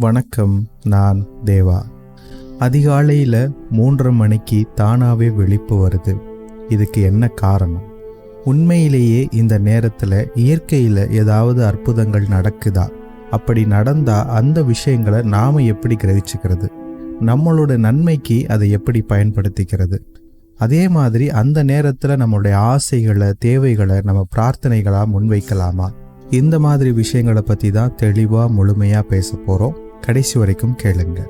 வணக்கம் நான் தேவா. அதிகாலையில் மூன்றரை மணிக்கு தானாகவே விழிப்பு வருது. இதுக்கு என்ன காரணம்? உண்மையிலேயே இந்த நேரத்தில் இயற்கையில் ஏதாவது அற்புதங்கள் நடக்குதா? அப்படி நடந்தால் அந்த விஷயங்களை நாம் எப்படி கிரகிச்சுக்கிறது? நம்மளோட நன்மைக்கு அதை எப்படி பயன்படுத்திக்கிறது? அதே மாதிரி அந்த நேரத்தில் நம்மளுடைய ஆசைகளை தேவைகளை நம்ம பிரார்த்தனைகளாக முன்வைக்கலாமா? இந்த மாதிரி விஷயங்களை பற்றி தான் தெளிவாக முழுமையாக பேச போகிறோம் கடைசி வரைக்கும் கேளுங்க.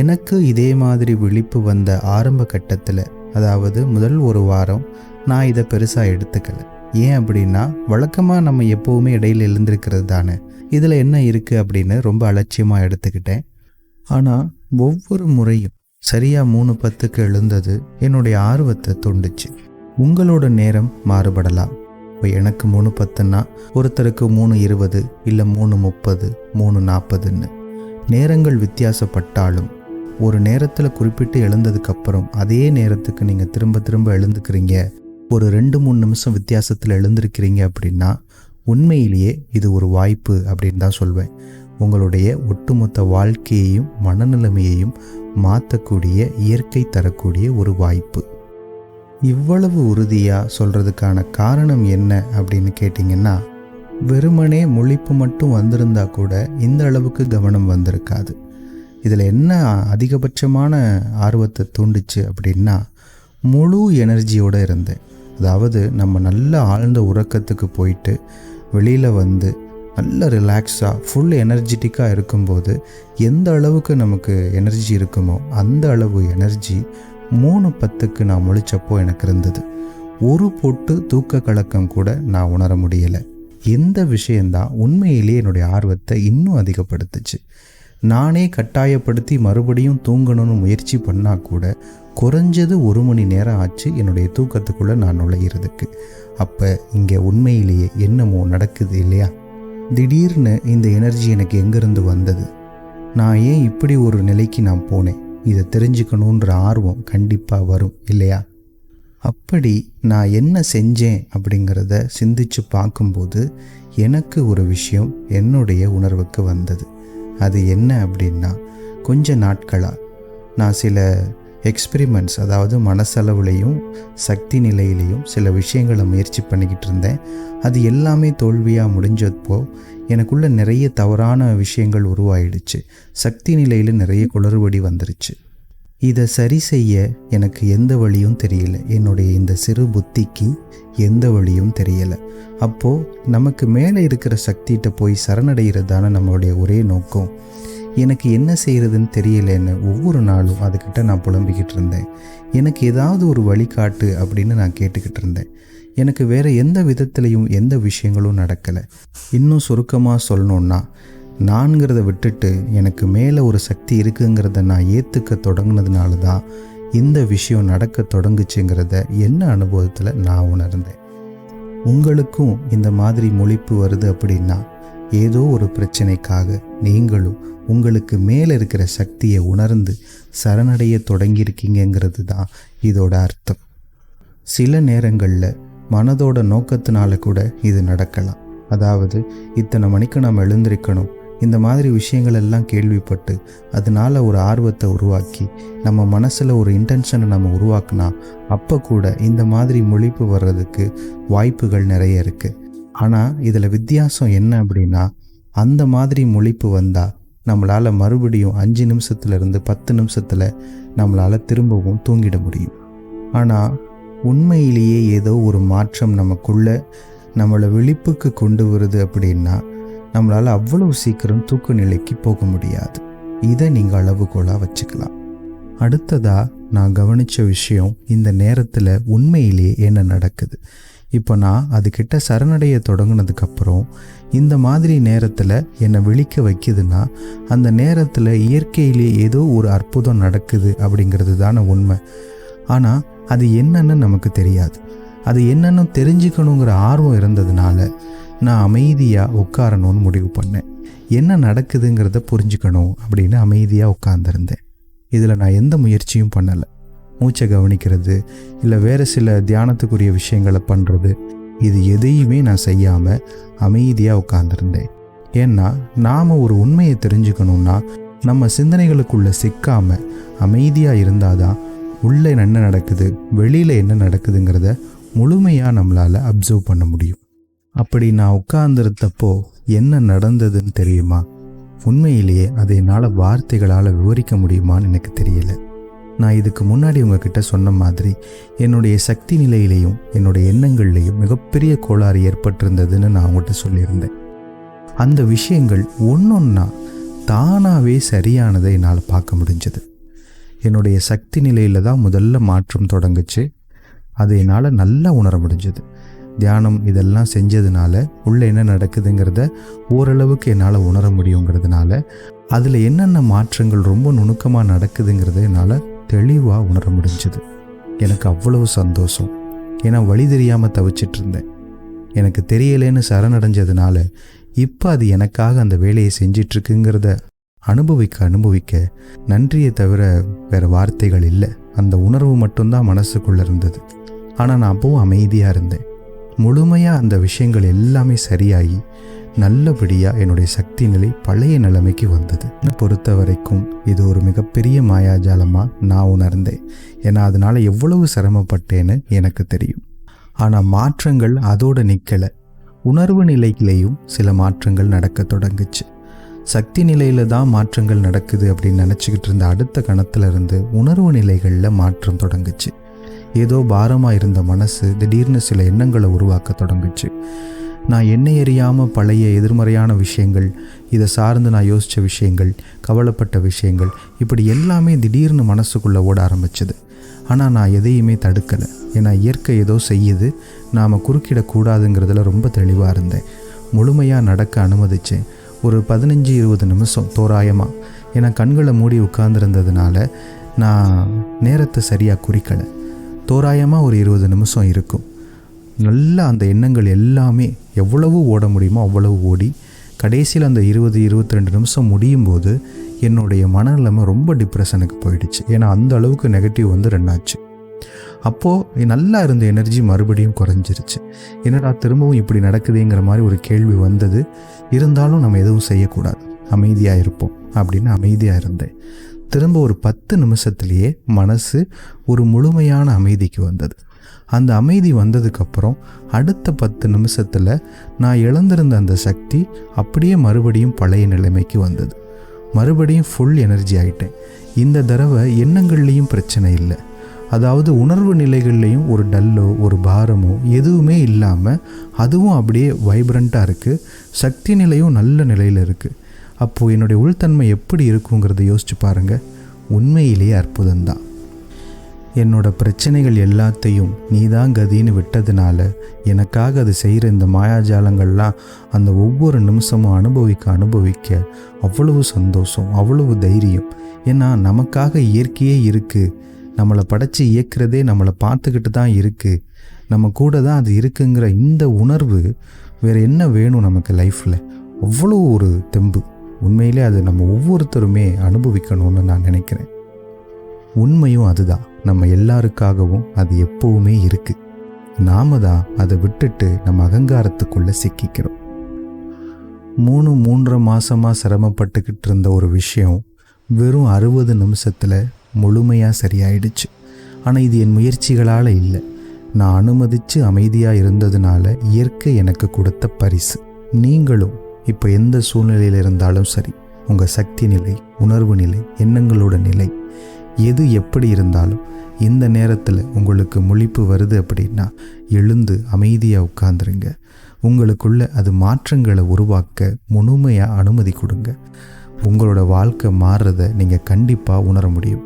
எனக்கு இதே மாதிரி விழிப்பு வந்த ஆரம்ப கட்டத்தில் அதாவது முதல் ஒரு வாரம் நான் இதை பெருசாக எடுத்துக்கல. ஏன் அப்படின்னா வழக்கமாக நம்ம எப்போவுமே இடையில எழுந்திருக்கிறது தானே. இதில் என்ன இருக்குது அப்படின்னு ரொம்ப அலட்சியமாக எடுத்துக்கிட்டேன். ஆனால் ஒவ்வொரு முறையும் சரியாக மூணு பத்துக்கு எழுந்தது என்னுடைய ஆர்வத்தை தூண்டுச்சு. உங்களோட நேரம் மாறுபடலாம். இப்போ எனக்கு மூணு பத்துன்னா ஒருத்தருக்கு மூணு இருபது இல்லை மூணு முப்பது மூணு நாற்பதுன்னு நேரங்கள் வித்தியாசப்பட்டாலும் ஒரு நேரத்தில் குறிப்பிட்டு எழுந்ததுக்கப்புறம் அதே நேரத்துக்கு நீங்கள் திரும்ப திரும்ப எழுந்துக்கிறீங்க ஒரு ரெண்டு மூணு நிமிஷம் வித்தியாசத்தில் எழுந்திருக்கிறீங்க அப்படின்னா உண்மையிலேயே இது ஒரு வாய்ப்பு அப்படின்னு தான் சொல்வேன். உங்களுடைய ஒட்டுமொத்த வாழ்க்கையையும் மனநிலைமையையும் மாற்றக்கூடிய இயற்கை தரக்கூடிய ஒரு வாய்ப்பு. இவ்வளவு உறுதியாக சொல்கிறதுக்கான காரணம் என்ன அப்படின்னு கேட்டிங்கன்னா வெறுமனே முழிப்பு மட்டும் வந்திருந்தா கூட இந்த அளவுக்கு கவனம் வந்திருக்காது. இதில் என்ன அதிகபட்சமான ஆர்வத்தை தூண்டுச்சு அப்படின்னா முழு எனர்ஜியோடு இருந்தேன். அதாவது நம்ம நல்ல ஆழ்ந்த உறக்கத்துக்கு போயிட்டு வெளியில் வந்து நல்ல ரிலாக்ஸாக ஃபுல் எனர்ஜெட்டிக்காக இருக்கும்போது எந்த அளவுக்கு நமக்கு எனர்ஜி இருக்குமோ அந்த அளவு எனர்ஜி மூணு பத்துக்கு நான் முழிச்சப்போ எனக்கு இருந்தது. ஒரு பொட்டு தூக்க கலக்கம் கூட நான் உணர முடியலை. இந்த விஷயந்தான் உண்மையிலேயே என்னுடைய ஆர்வத்தை இன்னும் அதிகப்படுத்துச்சு. நானே கட்டாயப்படுத்தி மறுபடியும் தூங்கணும்னு முயற்சி பண்ணால் கூட குறைஞ்சது ஒரு மணி நேரம் ஆச்சு என்னுடைய தூக்கத்துக்குள்ளே நான் நுழையிறதுக்கு. அப்போ இங்கே உண்மையிலேயே என்னமோ நடக்குது இல்லையா? திடீர்னு இந்த எனர்ஜி எனக்கு எங்கேருந்து வந்தது? நான் ஏன் இப்படி ஒரு நிலைக்கு நான் போனேன்? இதை தெரிஞ்சுக்கணுன்ற ஆர்வம் கண்டிப்பாக வரும் இல்லையா? அப்படி நான் என்ன செஞ்சேன் அப்படிங்கிறத சிந்திச்சு பார்க்கும்போது எனக்கு ஒரு விஷயம் என்னுடைய உணர்வுக்கு வந்தது. அது என்ன அப்படின்னா கொஞ்ச நாட்களாக நான் சில எக்ஸ்பிரிமெண்ட்ஸ் அதாவது மனசளவுலேயும் சக்தி நிலையிலையும் சில விஷயங்களை முயற்சி பண்ணிக்கிட்டு இருந்தேன். அது எல்லாமே தோல்வியாக முடிஞ்சப்போ எனக்குள்ள நிறைய தவறான விஷயங்கள் உருவாயிடுச்சு. சக்தி நிலையில் நிறைய குளறுபடி வந்துருச்சு. இதை சரி செய்ய எனக்கு எந்த வழியும் தெரியல. என்னுடைய இந்த சிறு புத்திக்கு எந்த வழியும் தெரியலை. அப்போது நமக்கு மேலே இருக்கிற சக்திகிட்ட போய் சரணடைகிறது தானே நம்மளுடைய ஒரே நோக்கம். எனக்கு என்ன செய்கிறதுன்னு தெரியலன்னு ஒவ்வொரு நாளும் அதுக்கிட்ட நான் புலம்பிக்கிட்டு இருந்தேன். எனக்கு ஏதாவது ஒரு வழிகாட்டு அப்படின்னு நான் கேட்டுக்கிட்டு இருந்தேன். எனக்கு வேறு எந்த விதத்துலேயும் எந்த விஷயங்களும் நடக்கலை. இன்னும் சுருக்கமாக சொல்லணுன்னா நான்கிறத விட்டுட்டு எனக்கு மேலே ஒரு சக்தி இருக்குங்கிறத நான் ஏற்றுக்க தொடங்கினதுனால தான் இந்த விஷயம் நடக்க தொடங்குச்சுங்கிறத என்ன அனுபவத்தில் நான் உணர்ந்தேன். உங்களுக்கும் இந்த மாதிரி மொழிப்பு வருது அப்படின்னா ஏதோ ஒரு பிரச்சனைக்காக நீங்களும் உங்களுக்கு மேலே இருக்கிற சக்தியை உணர்ந்து சரணடைய தொடங்கியிருக்கீங்கிறது தான் இதோட அர்த்தம். சில நேரங்களில் மனதோட நோக்கத்தினால கூட இது நடக்கலாம். அதாவது இத்தனை மணிக்கு நாம் எழுந்திருக்கணும். இந்த மாதிரி விஷயங்கள் எல்லாம் கேள்விப்பட்டு அதனால ஒரு ஆர்வத்தை உருவாக்கி நம்ம மனசில் ஒரு இன்டென்ஷனை நம்ம உருவாக்குனா அப்போ கூட இந்த மாதிரி மொழிப்பு வர்றதுக்கு வாய்ப்புகள் நிறைய இருக்குது ஆனால் இதில் வித்தியாசம் என்ன அப்படின்னா அந்த மாதிரி மொழிப்பு வந்தால் நம்மளால் மறுபடியும் அஞ்சு நிமிஷத்துலேருந்து பத்து நிமிஷத்தில் நம்மளால் திரும்பவும் தூங்கிட முடியும். ஆனால் உண்மையிலேயே ஏதோ ஒரு மாற்றம் நமக்குள்ளே நம்மளை விழிப்புக்கு கொண்டு வருது அப்படின்னா நம்மளால் அவ்வளவு சீக்கிரம் தூக்க நிலைக்கு போக முடியாது. இதை நீங்கள் அளவுகோலாக வச்சுக்கலாம். அடுத்ததாக நான் கவனித்த விஷயம் இந்த நேரத்தில் உண்மையிலேயே என்ன நடக்குது. இப்போ நான் அதுக்கிட்ட சரணடைய தொடங்கினதுக்கப்புறம் இந்த மாதிரி நேரத்தில் என்னை விழிக்க வைக்குதுன்னா அந்த நேரத்தில் இயற்கையிலே ஏதோ ஒரு அற்புதம் நடக்குது அப்படிங்கிறது தானே உண்மை. ஆனால் அது என்னன்னு நமக்கு தெரியாது. அது என்னன்னு தெரிஞ்சுக்கணுங்கிற ஆர்வம் இருந்ததுனால நான் அமைதியாக உட்காரணும்னு முடிவு பண்ணேன். என்ன நடக்குதுங்கிறத புரிஞ்சுக்கணும் அப்படின்னு அமைதியாக உட்காந்துருந்தேன் இதில் நான் எந்த முயற்சியும் பண்ணலை. மூச்சை கவனிக்கிறது இல்லை வேறு சில தியானத்துக்குரிய விஷயங்களை பண்ணுறது இது எதையுமே நான் செய்யாமல் அமைதியாக உட்காந்துருந்தேன் ஏன்னா நாம் ஒரு உண்மையை தெரிஞ்சுக்கணுன்னா நம்ம சிந்தனைகளுக்குள்ளே சிக்காமல் அமைதியாக இருந்தால் தான் உள்ளே என்ன நடக்குது வெளியில் என்ன நடக்குதுங்கிறத முழுமையாக நம்மளால் அப்சர்வ் பண்ண முடியும். அப்படி நான் உட்கார்ந்துருந்தப்போ என்ன நடந்ததுன்னு தெரியுமா? உண்மையிலேயே அதை என்னால் வார்த்தைகளால் விவரிக்க முடியுமான்னு எனக்கு தெரியல. நான் இதுக்கு முன்னாடி உங்ககிட்ட சொன்ன மாதிரி என்னுடைய சக்தி நிலையிலையும் என்னுடைய எண்ணங்கள்லையும் மிகப்பெரிய கோளாறு ஏற்பட்டிருந்ததுன்னு நான் அவங்ககிட்ட சொல்லியிருந்தேன். அந்த விஷயங்கள் ஒன்றொன்னா தானாகவே சரியானதை என்னால் பார்க்க முடிஞ்சது. என்னுடைய சக்தி நிலையில் தான் முதல்ல மாற்றம் தொடங்குச்சு. அது என்னால் நல்லா உணர முடிஞ்சது. தியானம் இதெல்லாம் செஞ்சதுனால உள்ளே என்ன நடக்குதுங்கிறத ஓரளவுக்கு என்னால் உணர முடியுங்கிறதுனால அதில் என்னென்ன மாற்றங்கள் ரொம்ப நுணுக்கமாக நடக்குதுங்கிறத என்னால் தெளிவாக உணர முடிஞ்சது. எனக்கு அவ்வளவு சந்தோஷம். ஏன்னா வழி தெரியாமல் தவிச்சிட்டு இருந்தேன். எனக்கு தெரியலேன்னு சரணடைஞ்சதுனால இப்போ அது எனக்காக அந்த வேலையை செஞ்சிட்ருக்குங்கிறத அனுபவிக்க அனுபவிக்க நன்றியை தவிர வேறு வார்த்தைகள் இல்லை. அந்த உணர்வு மட்டும்தான் மனசுக்குள்ளே இருந்தது. ஆனால் நான் அப்பவும் அமைதியாக இருந்தேன். முழுமையாக அந்த விஷயங்கள் எல்லாமே சரியாகி நல்லபடியாக என்னுடைய சக்தி நிலை பழைய நிலைமைக்கு வந்தது. என்னை பொறுத்த வரைக்கும் இது ஒரு மிகப்பெரிய மாயாஜாலமாக நான் உணர்ந்தேன். ஏன்னா அதனால் எவ்வளவு சிரமப்பட்டேன்னு எனக்கு தெரியும். ஆனால் மாற்றங்கள் அதோடு நிற்கலை உணர்வு நிலையிலேயும் சில மாற்றங்கள் நடக்க தொடங்குச்சு. சக்தி நிலையில் தான் மாற்றங்கள் நடக்குது அப்படின்னு நினச்சிக்கிட்டு இருந்த அடுத்த கணத்துலேருந்து உணர்வு நிலைகளில் மாற்றம் தொடங்குச்சு. ஏதோ பாரமாக இருந்த மனசு திடீர்னு சில எண்ணங்களை உருவாக்க தொடங்குச்சு. நான் என்னை அறியாமல் பழைய எதிர்மறையான விஷயங்கள் இதை சார்ந்து நான் யோசித்த விஷயங்கள் கவலைப்பட்ட விஷயங்கள் இப்படி எல்லாமே திடீர்னு மனசுக்குள்ளே ஓட ஆரம்பிச்சது. ஆனால் நான் எதையுமே தடுக்கலை. ஏன்னா இயற்கை ஏதோ செய்யுது நாம் குறுக்கிடக்கூடாதுங்கிறதுல ரொம்ப தெளிவாக இருந்தேன். முழுமையாக நடக்க அனுமதித்தேன் ஒரு பதினஞ்சு இருபது நிமிஷம் தோராயமாக ஏன்னா கண்களை மூடி உட்கார்ந்துருந்ததுனால நான் நேரத்தை சரியாக குறிக்கலை. தோராயமாக ஒரு இருபது நிமிஷம் இருக்கும். நல்லா அந்த எண்ணங்கள் எல்லாமே எவ்வளவு ஓட முடியுமோ அவ்வளவு ஓடி கடைசியில் அந்த இருபது இருபத்தி ரெண்டு நிமிஷம் முடியும் போது என்னுடைய மனநிலைமை ரொம்ப டிப்ரெஷனுக்கு போயிடுச்சு. ஏன்னா அந்த அளவுக்கு நெகட்டிவ் வந்து ரெண்டாச்சு. அப்போது நல்லா இருந்த எனர்ஜி மறுபடியும் குறைஞ்சிருச்சு. என்னடா திரும்பவும் இப்படி நடக்குதுங்கிற மாதிரி ஒரு கேள்வி வந்தது. இருந்தாலும் நம்ம எதுவும் செய்யக்கூடாது. அமைதியாக இருப்போம் அப்படின்னு அமைதியாக இருந்தேன். திரும்ப ஒரு பத்து நிமிஷத்துலேயே மனசு ஒரு முழுமையான அமைதிக்கு வந்தது. அந்த அமைதி வந்ததுக்கப்புறம் அடுத்த பத்து நிமிஷத்தில் நான் இழந்திருந்த அந்த சக்தி அப்படியே மறுபடியும் பழைய நிலைமைக்கு வந்தது. மறுபடியும் ஃபுல் எனர்ஜி ஆகிட்டேன் இந்த தடவை எண்ணங்கள்லேயும் பிரச்சனை இல்லை. அதாவது உணர்வு நிலைகள்லேயும் ஒரு டல்லோ ஒரு பாரமோ எதுவுமே இல்லாமல் அதுவும் அப்படியே வைப்ரண்ட்டாக இருக்குது சக்தி நிலையும் நல்ல நிலையில் இருக்குது அப்போது என்னுடைய உள்தன்மை எப்படி இருக்குங்கிறத யோசிச்சு பாருங்கள் உண்மையிலேயே அற்புதம்தான். என்னோட பிரச்சனைகள் எல்லாத்தையும் நீதான் கதின்னு விட்டதுனால எனக்காக அது செய்கிற இந்த மாயாஜாலங்கள்லாம் அந்த ஒவ்வொரு நிமிஷமும் அனுபவிக்க அனுபவிக்க அவ்வளவு சந்தோஷம் அவ்வளவு தைரியம். ஏன்னா நமக்காக இயற்கையே இருக்குது நம்மளை படைச்சி இயக்கிறதே நம்மளை பார்த்துக்கிட்டு தான் இருக்குது நம்ம கூட தான் அது இருக்குங்கிற இந்த உணர்வு வேறு என்ன வேணும் நமக்கு லைஃப்பில் அவ்வளோ ஒரு தெம்பு. உண்மையிலே அது நம்ம ஒவ்வொருத்தருமே அனுபவிக்கணும்னு நான் நினைக்கிறேன். உண்மையும் அதுதான். நம்ம எல்லாருக்காகவும் அது எப்பவுமே இருக்குது நாம தான் அதை விட்டுட்டு நம்ம அகங்காரத்துக்குள்ளே சிக்கிக்கிறோம். மூணு மூன்றரை மாதமாக சிரமப்பட்டுக்கிட்டு இருந்த ஒரு விஷயம் வெறும் அறுபது நிமிஷத்தில் முழுமையாக சரியாயிடுச்சு. ஆனால் இது என் முயற்சிகளால் இல்லை. நான் அனுமதித்து அமைதியாக இருந்ததுனால இயற்கை எனக்கு கொடுத்த பரிசு. நீங்களும் இப்போ எந்த சூழ்நிலையில் இருந்தாலும் சரி உங்கள் சக்தி நிலை உணர்வு நிலை எண்ணங்களோட நிலை எது எப்படி இருந்தாலும் இந்த நேரத்தில் உங்களுக்கு முழிப்பு வருது அப்படின்னா எழுந்து அமைதியாக உட்காந்துருங்க உங்களுக்குள்ள அது மாற்றங்களை உருவாக்க முழுமையாக அனுமதி கொடுங்க. உங்களோட வாழ்க்கை மாறுறதை நீங்கள் கண்டிப்பாக உணர முடியும்.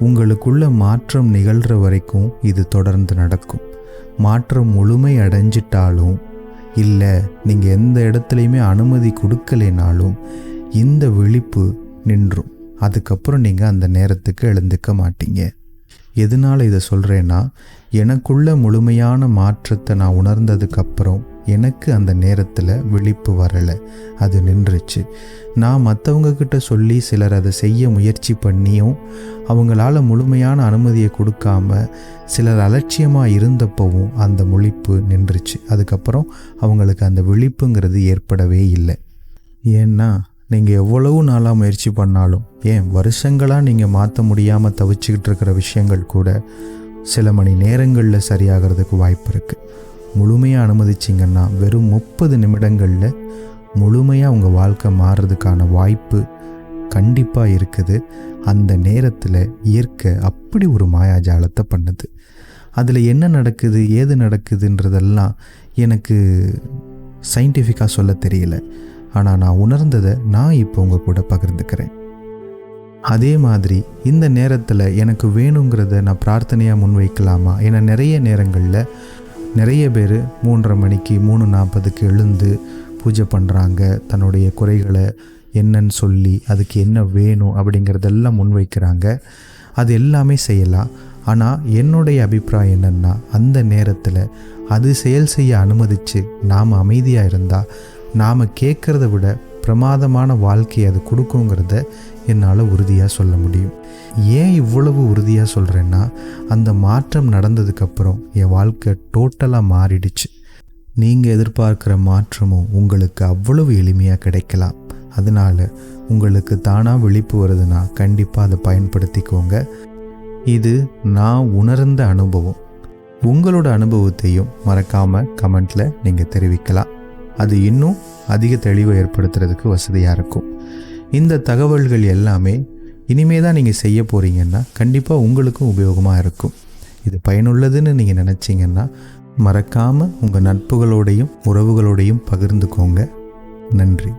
உங்களுக்குள்ள மாற்றம் நிகழ்கிற வரைக்கும் இது தொடர்ந்து நடக்கும். மாற்றம் முழுமை அடைஞ்சிட்டாலும் இல்லை நீங்கள் எந்த இடத்துலையுமே அனுமதி கொடுக்கலைனாலும் இந்த விழிப்பு நின்றும். அதுக்கப்புறம் நீங்கள் அந்த நேரத்துக்கு எழுந்துக்க மாட்டீங்க. எதனால் இதை சொல்கிறேன்னா எனக்குள்ள முழுமையான மாற்றத்தை நான் உணர்ந்ததுக்கப்புறம் எனக்கு அந்த நேரத்தில் விழிப்பு வரலை. அது நின்றுச்சு. நான் மற்றவங்கக்கிட்ட சொல்லி சிலர் அதை செய்ய முயற்சி பண்ணியும் அவங்களால முழுமையான அனுமதியை கொடுக்காம சிலர் அலட்சியமாக இருந்தப்பவும் அந்த முழிப்பு நின்றுச்சு. அதுக்கப்புறம் அவங்களுக்கு அந்த விழிப்புங்கிறது ஏற்படவே இல்லை. ஏன்னா நீங்கள் எவ்வளவு நாளாக முயற்சி பண்ணாலும் ஏன் வருஷங்களாக நீங்கள் மாற்ற முடியாமல் தவிச்சுக்கிட்டு இருக்கிற விஷயங்கள் கூட சில மணி நேரங்களில் சரியாகிறதுக்கு வாய்ப்பு இருக்குது முழுமையாக அனுமதிச்சிங்கன்னா வெறும் முப்பது நிமிடங்களில் முழுமையாக உங்கள் வாழ்க்கை மாறுறதுக்கான வாய்ப்பு கண்டிப்பாக இருக்குது. அந்த நேரத்தில் இயற்கை அப்படி ஒரு மாயாஜாலத்தை பண்ணுது. அதில் என்ன நடக்குது ஏது நடக்குதுன்றதெல்லாம் எனக்கு சயின்டிஃபிக்காக சொல்ல தெரியல. ஆனால் நான் உணர்ந்ததை நான் இப்போ உங்கள் கூட பகிர்ந்துக்கிறேன். அதே மாதிரி இந்த நேரத்தில் எனக்கு வேணுங்கிறத நான் பிரார்த்தனையாக முன்வைக்கலாமா? ஏன்னா நிறைய நேரங்களில் நிறைய பேர் மூன்றரை மணிக்கு மூணு நாற்பதுக்கு எழுந்து பூஜை பண்ணுறாங்க தன்னுடைய குறைகளை என்னன்னு சொல்லி அதுக்கு என்ன வேணும் அப்படிங்கிறதெல்லாம் முன்வைக்கிறாங்க. அது எல்லாமே செய்யலாம். ஆனால் என்னுடைய அபிப்பிராயம் என்னென்னா அந்த நேரத்தில் அது செயல் செய்ய அனுமதித்து நாம் அமைதியாக இருந்தால் நாம் கேட்குறத விட பிரமாதமான வாழ்க்கையை அது கொடுக்குங்கிறத என்னால் உறுதியாக சொல்ல முடியும். ஏன் இவ்வளவு உறுதியாக சொல்கிறேன்னா அந்த மாற்றம் நடந்ததுக்கப்புறம் என் வாழ்க்கை டோட்டலாக மாறிடுச்சு. நீங்கள் எதிர்பார்க்குற மாற்றமும் உங்களுக்கு அவ்வளவு எளிமையாக கிடைக்கலாம். அதனால் உங்களுக்கு தானாக விழிப்பு வருதுன்னா கண்டிப்பாக அதை பயன்படுத்திக்கோங்க. இது நான் உணர்ந்த அனுபவம். உங்களோட அனுபவத்தையும் மறக்காமல் கமெண்ட்டில் நீங்கள் தெரிவிக்கலாம். அது இன்னும் அதிக தெளிவை ஏற்படுத்துறதுக்கு வசதியாக இருக்கும். இந்த தகவல்கள் எல்லாமே இனிமே தான் நீங்கள் செய்ய போகிறீங்கன்னா கண்டிப்பாக உங்களுக்கும் உபயோகமாக இருக்கும். இது பயனுள்ளதுன்னு நீங்கள் நினச்சிங்கன்னா மறக்காமல் உங்கள் நட்புகளோடையும் உறவுகளோடையும் பகிர்ந்துக்கோங்க. நன்றி.